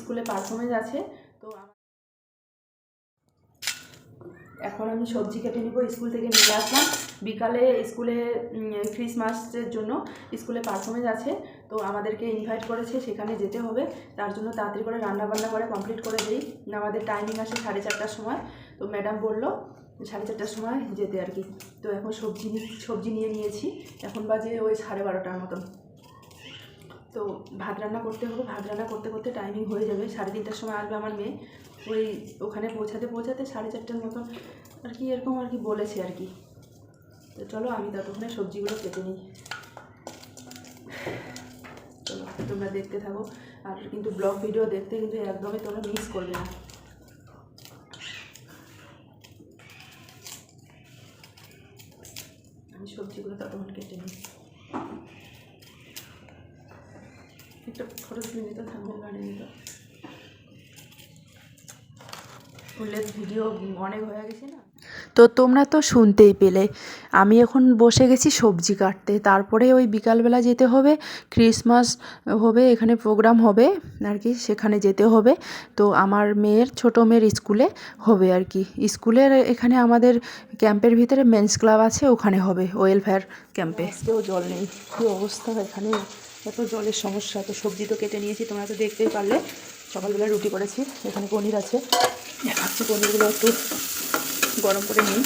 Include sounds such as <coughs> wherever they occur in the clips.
স্কুলে পারফরমেন্স আছে, তো এখন আমি সবজি কেটে নিব, স্কুল থেকে নিয়ে আসলাম। বিকালে স্কুলে ক্রিসমাসের জন্য স্কুলে পারফরমেন্স আছে, তো আমাদেরকে ইনভাইট করেছে, সেখানে যেতে হবে। তার জন্য তাড়াতাড়ি করে রান্না বান্না করে কমপ্লিট করে দিই। আমাদের টাইমিং আসে সাড়ে চারটার সময়, তো ম্যাডাম বলল সাড়ে চারটার সময় যেতে আর কি। তো এখন সবজি সবজি নিয়ে নিয়েছি, এখন বাজে ওই সাড়ে বারোটার মতন। তো ভাত রান্না করতে হবে, ভাত রান্না করতে করতে টাইমিং হয়ে যাবে, সাড়ে তিনটার সময় আসবে আমার মেয়ে। ওই ওখানে পৌঁছাতে পৌঁছাতে সাড়ে চারটার মতন আর কি এরকম আর কি বলেছে আর কি। তো চলো আমি ততক্ষণে সবজিগুলো কেটে নিই। চলো, তোমরা দেখতে থাকো। আর কিন্তু ব্লগ ভিডিও দেখতে কিন্তু একদমই তোমরা মিস করবে না। আমি সবজিগুলো ততক্ষণ কেটে নিই। একটা ফটো তুলে নিত থাম্বেল বানিয়ে নিত ফুলের ভিডিও অনেক হয়ে গেছে না তো তোমরা তো শুনতেই পেলে। আমি এখন বসে গেছি সবজি কাটতে। তারপরে ওই বিকালবেলা যেতে হবে ক্রিসমাস হবে এখানে প্রোগ্রাম হবে আর কি সেখানে যেতে হবে। তো আমার মেয়ের ছোট মেয়ের স্কুলে হবে আর কি। স্কুলের এখানে আমাদের ক্যাম্পের ভিতরে মেন্স ক্লাব আছে ওখানে হবে ওয়েলফেয়ার ক্যাম্পে। জল নেই কী অবস্থা এখানে? এত জলের সমস্যা তো সবজি তো কেটে নিয়েছি, তোমরা তো দেখতেই পারলে। সকালবেলা রুটি করেছি, এখানে পনির আছে। দেখাচ্ছি পনিরগুলো একটু গরম করে নিই।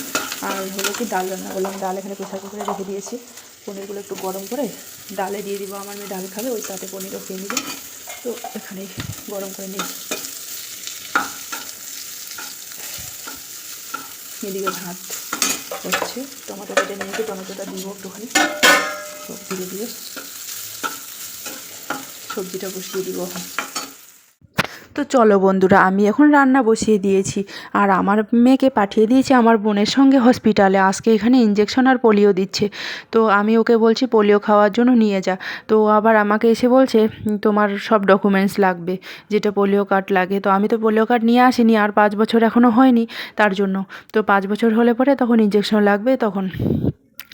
আর হলো কি ডাল রান্না করলাম, ডাল এখানে প্রেশার কুকারে রেখে দিয়েছি। পনিরগুলো একটু গরম করে ডালে দিয়ে দিব, আমার মেয়ে ডাল খাবে, ওই সাথে পনিরও খেয়ে নিবে। তো এখানেই গরম করে নিই। এদিকে ভাত হচ্ছে টমেটো কেটে নিয়েছি, টমেটোটা দিব একটুখানি। সব ধীরে ধীরে সবজিটা বসিয়ে দিব। তো চলো বন্ধুরা, আমি এখন রান্না বসিয়ে দিয়েছি। আর আমার মেয়েকে পাঠিয়ে দিয়েছি আমার বোনের সঙ্গে হসপিটালে। আজকে এখানে ইঞ্জেকশন আর পোলিও দিচ্ছে। তো আমি ওকে বলছি পোলিও খাওয়ার জন্য নিয়ে যা। তো আবার আমাকে এসে বলছে, তোমার সব ডকুমেন্টস লাগবে, যেটা পোলিও কার্ড লাগে। তো আমি তো পোলিও কার্ড নিয়ে আসিনি, আর পাঁচ বছর এখনও হয়নি তার জন্য। তো পাঁচ বছর হলে পরে তখন ইঞ্জেকশন লাগবে, তখন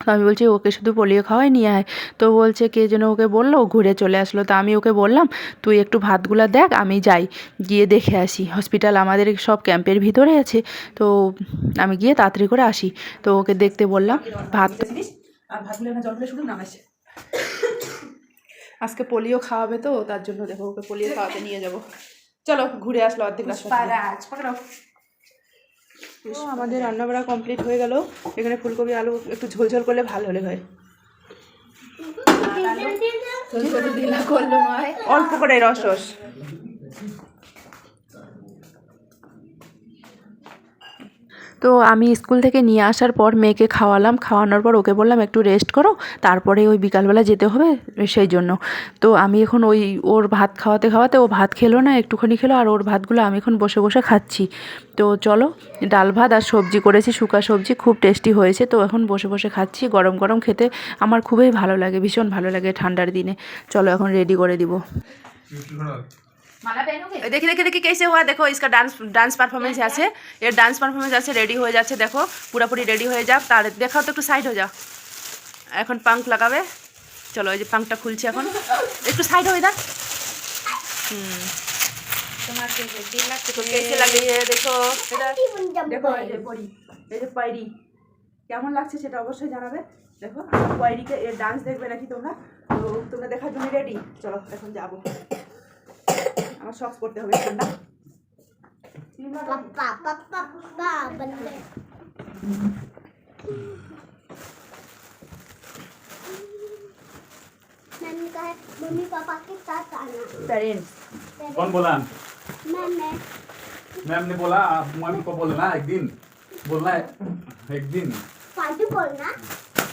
তো আমি বলছি ওকে শুধু পোলিও খাওয়াই নিয়ে আয়। তো বলছে কে যেন ওকে বলল ঘুরে চলে আসলো। তো আমি ওকে বললাম তুই একটু ভাতগুলো দেখ আমি যাই গিয়ে দেখে আসি। হসপিটাল আমাদের সব ক্যাম্পের ভিতরে আছে। তো আমি গিয়ে তাড়াতাড়ি করে আসি। তো ওকে দেখতে বললাম ভাত জিনিস আর ভাতগুলো এখানে জল শুধু নামাইছে। <coughs> আজকে পোলিও খাওয়াবে তো তার জন্য দেখো ওকে পোলিও খাওয়াতে নিয়ে যাব। চলো ঘুরে আসলো অর্ধেক আমাদের রান্নাবাড়া কমপ্লিট হয়ে গেল। এখানে ফুলকপি আলু একটু ঝোলঝোল করলে ভালো হলে হয়। অল্প করে রস রস তো আমি স্কুল থেকে নিয়ে আসার পর মেয়েকে খাওয়ালাম, খাওয়ানোর পর ওকে বললাম, একটু রেস্ট করো, তারপরে ওই বিকালবেলা যেতে হবে সেই জন্য। তো আমি এখন ওই, ওর ভাত খাওয়াতে খাওয়াতে ও ভাত খেলো না, একটুখানি খেলো, আর ওর ভাতগুলো আমি এখন বসে বসে খাচ্ছি। তো চলো, ডাল ভাত আর সবজি করেছি, শুকা সবজি, খুব টেস্টি হয়েছে, তো এখন বসে বসে খাচ্ছি, গরম গরম খেতে আমার খুবই ভালো লাগে, ভীষণ ভালো লাগে ঠান্ডার দিনে। চলো এখন রেডি করে দিব। দেখি দেখি দেখি कैसे हुआ देखो इसका डांस डांस परफॉर्मेंस আছে এর ডান্স পারফরমেন্স আছে রেডি হয়ে যাচ্ছে দেখো পুরোপুরি রেডি হয়ে যাক তার দেখাও তো একটু সাইড হয়ে যাও এখন পাঙ্ক লাগাবে চলো এই যে পাঙ্কটা খুলছে এখন একটু সাইড হয়ে যাক হুম देखो कैसे लग रही है देखो এটা দেখো এই যে পরি এই যে পাইরি কেমন লাগছে সেটা অবশ্যই জানাবে দেখো আমার পাইরিকে এর ডান্স দেখবে নাকি তোমরা তো তোমরা দেখার জন্য রেডি চলো এখন যাবো আমার শখ করতে হবে ঠান্ডা Papa, papa, papa, benda. मैंने कहा मम्मी पापा के साथ आना প্যারেন্টস कौन बोला मैंने मैम ने बोला आप मम्मी को बोलना एक दिन बोलना है एक दिन पार्टी बोलना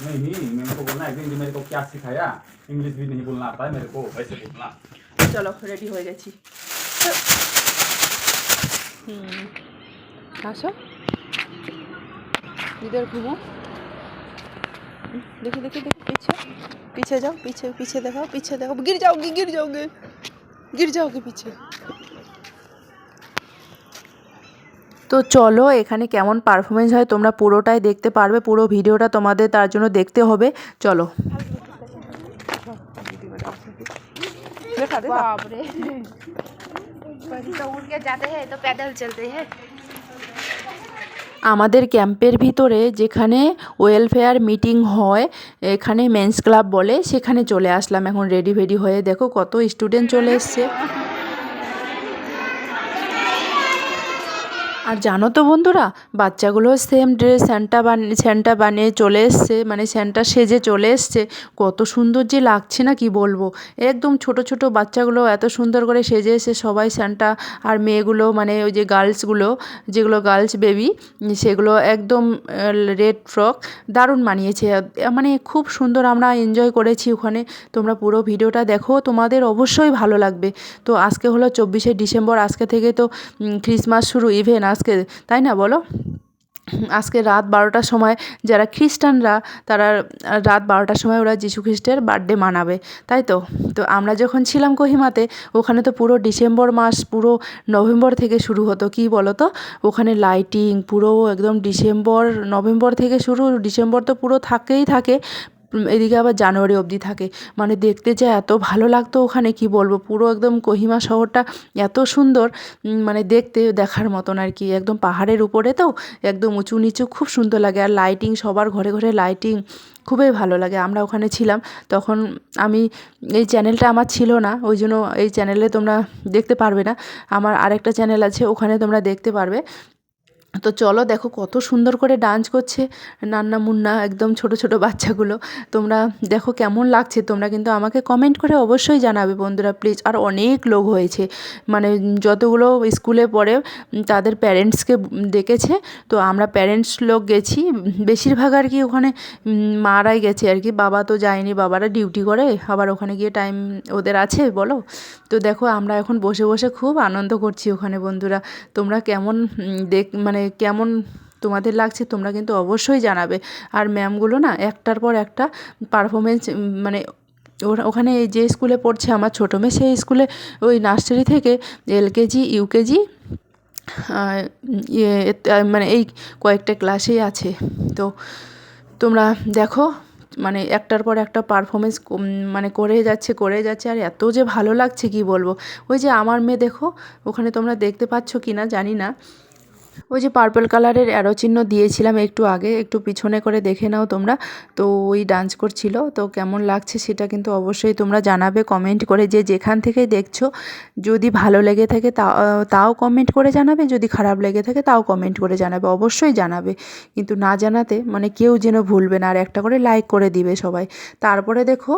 नहीं मैम को बोलना एक दिन जो मेरे को क्या सिखाया इंग्लिश भी नहीं बोलना आता है मेरे को वैसे बोलना চলো রেডি হয়ে গেছি হুম আসো इधर घूमो देखो देखो देखो पीछे पीछे जाओ पीछे पीछे देखो पीछे देखो गिर जाओगे गिर जाओगे गिर जाओगे पीछे তো চলো এখানে কেমন পারফরমেন্স হয় তোমরা পুরোটাই দেখতে পারবে পুরো ভিডিওটা তোমাদের তার জন্য দেখতে হবে চলো देखा देखा कभी तो उड़ के जाते हैं तो पैदल चलते हैं আমাদের ক্যাম্পের ভিতরে যেখানে ওয়েলফেয়ার মিটিং হয় এখানে মেন্স ক্লাব বলে সেখানে চলে আসলাম এখন রেডি ফেডি হয়ে দেখো কত স্টুডেন্ট চলে এসছে আর জানো তো বন্ধুরা, বাচ্চাগুলো সেম ড্রেস স্যান্টা বানিয়ে স্যান্টা বানিয়ে চলে এসছে মানে স্যান্টা সেজে চলে এসছে। কত সুন্দর যে লাগছে না কি বলব? একদম ছোট ছোট বাচ্চাগুলো এত সুন্দর করে সেজে এসে সবাই স্যান্টা আর মেয়েগুলো মানে ওই যে গার্লসগুলো যেগুলো গার্লস বেবি সেগুলো একদম রেড ফ্রক দারুণ মানিয়েছে মানে খুব সুন্দর আমরা এনজয় করেছি ওখানে। তোমরা পুরো ভিডিওটা দেখো, তোমাদের অবশ্যই ভালো লাগবে। তো আজকে হলো চব্বিশে ডিসেম্বর, আজকে থেকে তো ক্রিসমাস শুরু ইভেন আজকে, তাই না বলো? আজকে রাত বারোটার সময় যারা খ্রিস্টানরা, তারা রাত বারোটার সময় ওরা যীশু খ্রিস্টের বার্থডে মানাবে, তাই তো? তো আমরা যখন ছিলাম কোহিমাতে, ওখানে তো পুরো ডিসেম্বর মাস, পুরো নভেম্বর থেকে শুরু হতো, কি বলো তো? ওখানে লাইটিং পুরো একদম ডিসেম্বর, নভেম্বর থেকে শুরু, ডিসেম্বর তো পুরো থাকেই থাকে এদিকে আবার জানুয়ারি অবধি থাকে। মানে দেখতে যা এত ভালো লাগতো ওখানে, কি বলব? পুরো একদম কোহিমা শহরটা এত সুন্দর। মানে দেখতে দেখার মতন আর কি। একদম পাহাড়ের উপরে তো একদম উঁচু নিচু খুব সুন্দর লাগে। আর লাইটিং সবার ঘরে ঘরে লাইটিং খুবই ভালো লাগে। আমরা ওখানে ছিলাম, তখন আমি এই চ্যানেলটা আমার ছিল না। ওই জন্য এই চ্যানেলে তোমরা দেখতে পারবে না। আমার আরেকটা চ্যানেল আছে, ওখানে তোমরা দেখতে পারবে। তো চলো দেখো কত সুন্দর করে ডান্স করছে নান্না মুন্না একদম ছোট ছোট বাচ্চাগুলো। তোমরা দেখো কেমন লাগছে, তোমরা কিন্তু আমাকে কমেন্ট করে অবশ্যই জানাবে বন্ধুরা প্লিজ আর অনেক লোক হয়েছে মানে যতগুলো স্কুলে পড়ে, তাদের প্যারেন্টসকে ডেকেছে তো আমরা প্যারেন্টস লোক গেছি। বেশিরভাগ আর কি ওখানে মারাই গেছে আর কি, বাবা তো যায়নি, বাবারা ডিউটি করে, আবার ওখানে গিয়ে টাইম ওদের আছে, বলো? তো দেখো আমরা এখন বসে বসে খুব আনন্দ করছি ওখানে বন্ধুরা। তোমরা কেমন দেখ মানে কেমন তোমাদের লাগছে তোমরা কিন্তু অবশ্যই জানাবে। আর ম্যামগুলো না একটার পর একটা পারফরমেন্স মানে ওরা, ওখানে যে স্কুলে পড়ছে আমার ছোটো মেয়ে, সেই স্কুলে ওই নার্সারি থেকে এলকেজি ইউকেজি ইয়ে মানে এই কয়েকটা ক্লাসেই আছে। তো তোমরা দেখো মানে একটার পর একটা পারফরমেন্স মানে করে যাচ্ছে করে যাচ্ছে, আর এত যে ভালো লাগছে কি বলব? ওই যে আমার মেয়ে দেখো, ওখানে তোমরা দেখতে পাচ্ছ কি না জানি না। ওই যে পার্পল কালারের অ্যারো চিহ্ন দিয়েছিলাম একটু আগে, একটু পিছনে করে দেখে নাও তোমরা। তো ওই ডান্স করছিল, তো কেমন লাগছে সেটা কিন্তু অবশ্যই তোমরা জানাবে কমেন্ট করে যে যেখান থেকে দেখছ। যদি ভালো লেগে থাকে তাও কমেন্ট করে জানাবে, যদি খারাপ লেগে থাকে তাও কমেন্ট করে জানাবে, অবশ্যই জানাবে। কিন্তু না জানাতে মানে কেউ যেন ভুলবে না, আর একটা করে লাইক করে দিবে সবাই। তারপরে দেখো,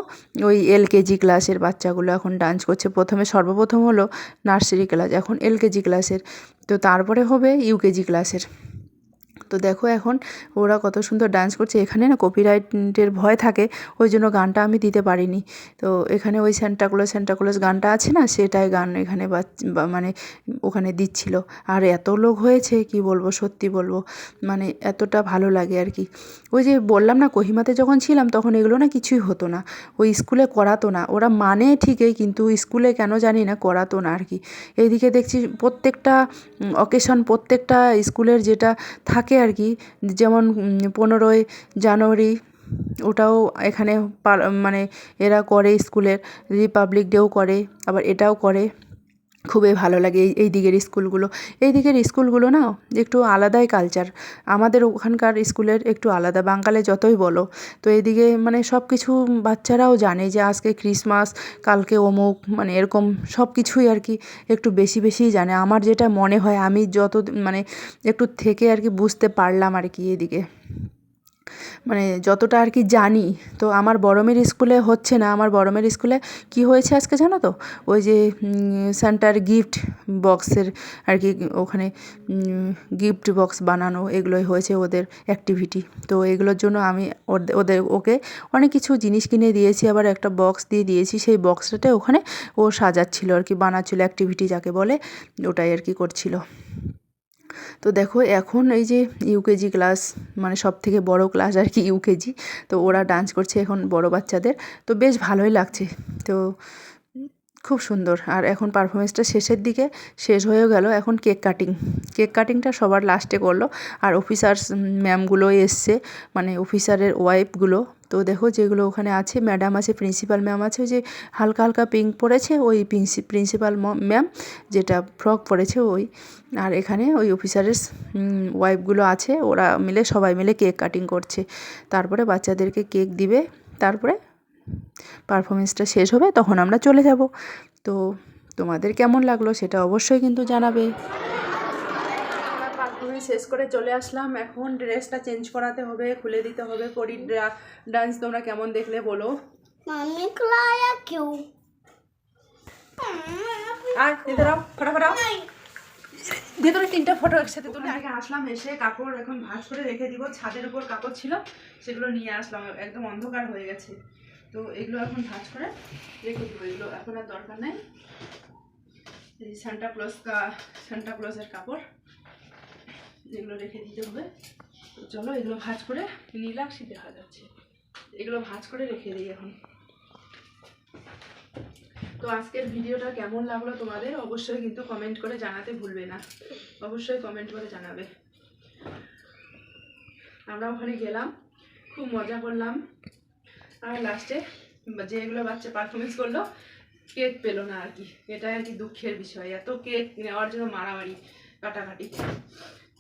ওই এলকেজি ক্লাসের বাচ্চাগুলো এখন ডান্স করছে। প্রথমে সর্বপ্রথম হলো নার্সারি ক্লাস এখন এলকেজি ক্লাসের তো তারপরে হবে ইউকেজি ক্লাসের। তো দেখো এখন ওরা কত সুন্দর ডান্স করছে। এখানে না কপিরাইটের ভয় থাকে, ওই জন্য গানটা আমি দিতে পারিনি। তো এখানে ওই স্যান্টাক্লজ স্যান্টাক্লজ গানটা আছে না, সেটাই গান এখানে মানে ওখানে দিচ্ছিল। আর এত লোক হয়েছে, কি বলব, সত্যি বলব মানে এতটা ভালো লাগে আর কি। ওই যে বললাম না, কোহিমাতে যখন ছিলাম, তখন এগুলো না কিছুই হতো না। ওই স্কুলে করাতো না, ওরা মানে ঠিকই, কিন্তু স্কুলে কেন জানি না করাতো না আর কি। এইদিকে দেখছি প্রত্যেকটা অকেশন প্রত্যেকটা স্কুলের যেটা থাকে আর কি যেমন পনেরোই জানুয়ারি ওটাও এখানে মানে এরা করে স্কুলের, রিপাবলিক ডেও করে, আবার এটাও করে। খুবই ভালো লাগে এই এই দিকের স্কুলগুলো। এই দিকের স্কুলগুলো না একটু আলাদাই কালচার আমাদের ওখানকার স্কুলের একটু আলাদা, বাঙালে যতই বলো। তো এদিকে মানে সব কিছু বাচ্চারাও জানে যে আজকে ক্রিসমাস কালকে অমুক মানে এরকম সব কিছুই আর কি একটু বেশি বেশিই জানে। আমার যেটা মনে হয়, আমি যত মানে একটু থেকে আর কি বুঝতে পারলাম আর কি এদিকে মানে যতটা আর কি জানি, তো আমার বড় মেয়ের স্কুলে হচ্ছে না। আমার বড় মেয়ের স্কুলে কী হয়েছে আজকে জানো তো? ওই যে সেন্টার গিফট বক্সের আর কি, ওখানে গিফট বক্স বানানো, এগুলোই হয়েছে ওদের অ্যাক্টিভিটি তো এগুলোর জন্য আমি ওদের, ওকে অনেক কিছু জিনিস কিনে দিয়েছি, আবার একটা বক্স দিয়ে দিয়েছি। সেই বক্সটাতে ওখানে ও সাজাচ্ছিল আর কি, বানাচ্ছিল অ্যাক্টিভিটি যাকে বলে, ওটাই আর কি করছিল। তো দেখো এখন এই যে ইউকেজি ক্লাস মানে সব থেকে বড়ো ক্লাস আর কি ইউকেজি, তো ওরা ডান্স করছে এখন বড় বাচ্চাদের, তো বেশ ভালোই লাগছে। তো খুব সুন্দর। আর এখন পারফরমেন্সটা শেষের দিকে শেষ হয়েও গেল। এখন কেক কাটিং কেক কাটিংটা সবার লাস্টে করল। আর অফিসার্স ম্যামগুলো এসছে। মানে অফিসারের ওয়াইফগুলো তো দেখো যেগুলো ওখানে আছে ম্যাডাম আছে প্রিন্সিপাল ম্যাম আছে যে হালকা হালকা পিঙ্ক পরেছে ওই প্রিন্সিপাল ম্যাম যেটা ফ্রক পরেছে ওই। আর এখানে ওই অফিসারের ওয়াইফগুলো আছে, ওরা মিলে সবাই মিলে কেক কাটিং করছে। তারপরে বাচ্চাদেরকে কেক দিবে। তারপরে পারফরমেন্সটা শেষ হবে তখন আমরা চলে যাব। তো তোমাদের কেমন লাগল সেটা অবশ্যই কিন্তু জানাবে। শেষ করে চলে আসলাম। এখন ড্রেসটা চেঞ্জ করাতে হবে খুলে দিতে হবে। পরি ডান্স তোমরা কেমন দেখলে বলো। আর তিনটা ফটো একসাথে তুলে আগে আসলাম এসে কাপড় এখন ভাঁজ করে রেখে দিব। ছাদের উপর কাপড় ছিল সেগুলো নিয়ে আসলাম একদম অন্ধকার হয়ে গেছে। তো এগুলো এখন ভাঁজ করে রেখে দেবো এগুলো এখন আর দরকার নেই। এই সান্টা ক্লজ কা সান্টা ক্লজের কাপড় এগুলো রেখে দিতে হবে। তো চলো এগুলো ভাঁজ করে নীলাক্ষী দেখা যাচ্ছে। এগুলো ভাঁজ করে রেখে দিই এখন। তো আজকের ভিডিওটা কেমন লাগল তোমাদের? অবশ্যই কিন্তু কমেন্ট করে জানাতে ভুলবে না। অবশ্যই কমেন্ট করে জানাবে। আমরা ওখানে গেলাম, খুব মজা করলাম। আর লাস্টে যেগুলো বাচ্চা পারফরমেন্স করল কেক পেল না আর কি। এটাই আর কি দুঃখের বিষয়। এত কেক নেওয়ার জন্য মারামারি কাটাকাটি।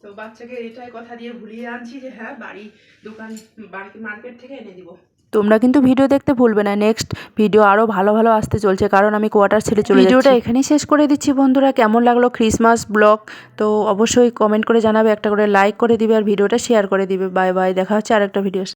তো বাচ্চাকে এটাই কথা দিয়ে ভুলিয়ে আনছি যে হ্যাঁ বাড়ি দোকান বাড়ি মার্কেট থেকে এনে দিব। তোমরা কিন্তু ভিডিও দেখতে ভুলবে না। নেক্সট ভিডিও আরও ভালো ভালো আসতে চলছে। কারণ আমি কোয়ার্টার ছেড়ে চলে ভিডিওটা এখানেই শেষ করে দিচ্ছি বন্ধুরা। কেমন লাগল ক্রিসমাস ব্লগ তো অবশ্যই কমেন্ট করে জানাবে একটা করে লাইক করে দিবে আর ভিডিওটা শেয়ার করে দিবে। বাই বাই দেখা হচ্ছে আরেকটা ভিডিও